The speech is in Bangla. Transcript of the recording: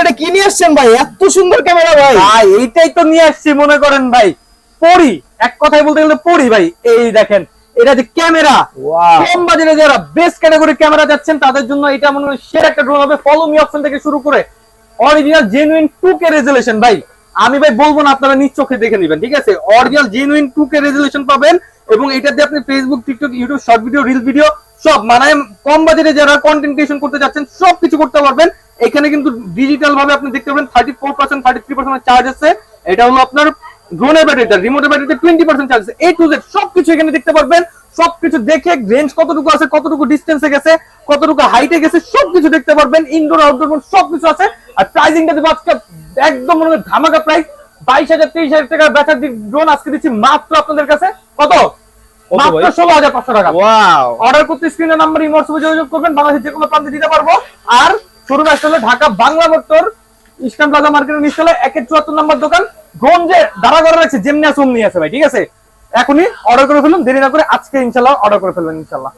এটা কি নিয়ে আসছেন ভাই? এত সুন্দর ক্যামেরা ভাই। ভাই এইটাই তো নিয়ে আসছি মনে করেন ভাই। পড়ি এক কথায় বলতে গেলে পড়ি ভাই। এই দেখেন এটা যে ক্যামেরা। কম বাজারে যারা বেস্ট ক্যাটাগরি ক্যামেরা যাচ্ছেন তাদের জন্য এটা মনে হয় সেরা একটা ড্রোন হবে। ফলো মি অপশন থেকে শুরু করে original genuine two K resolution ভাই। আমি ভাই বলব না আপনারা নিজ চোখে দেখে নেবেন ঠিক আছে? Original genuine two K resolution পাবেন এবং এটা দিয়ে আপনি Facebook TikTok YouTube short video reel video সব মানে কম বাজেটে যারা কন্টেন্ট ক্রিয়েশন করতে যাচ্ছেন সব কিছু করতে পারবেন। এখানে কিন্তু ডিজিটাল ভাবে আপনি দেখতে পাবেন thirty four percent thirty three percent charge আছে। এটা হলো আপনার ড্রোনের ব্যাটারিটা রিমোটের ব্যাটারিতে টোয়েন্টি পার্সেন্ট চার্জ আছে। এ টু জেড সবকিছু এখানে দেখতে পারবেন। সবকিছু দেখে রেঞ্জ কতটুকু আছে কতটুকু ডিস্টেন্সে গেছে কতটুকু হাইটে গেছে সবকিছু দেখতে পারবেন। ইনডোর আউটডোর সবকিছু আছে। আর প্রাইসিংটা দেবো আজকে একদম মনে ধামাকা প্রাইস বাইশ হাজার তেইশ হাজার টাকা ব্যাটার ড্রোন আজকে দিচ্ছি মাত্র আপনাদের কাছে। কত? মাত্র ষোলো হাজার পাঁচশো টাকা। অর্ডার করতে স্ক্রিনের নাম্বার হোয়াটসঅ্যাপে যোগাযোগ করবেন। বাংলাদেশের যে কোনো প্রান্তে দিতে পারব। আর শোরুম আসলে ঢাকা বাংলা মোটর ইসলাম প্লাজা মার্কেটের নিচতলা একের চুয়াত্তর নম্বর দোকান। গঞ্জে দাঁড়া করা রয়েছে, যেমনি আছে, অমনি আছে ভাই, ঠিক আছে? এখনই অর্ডার করে ফেলুন, দেরি না করে আজকে ইনশাল্লাহ অর্ডার করে ফেলবেন ইনশাল্লাহ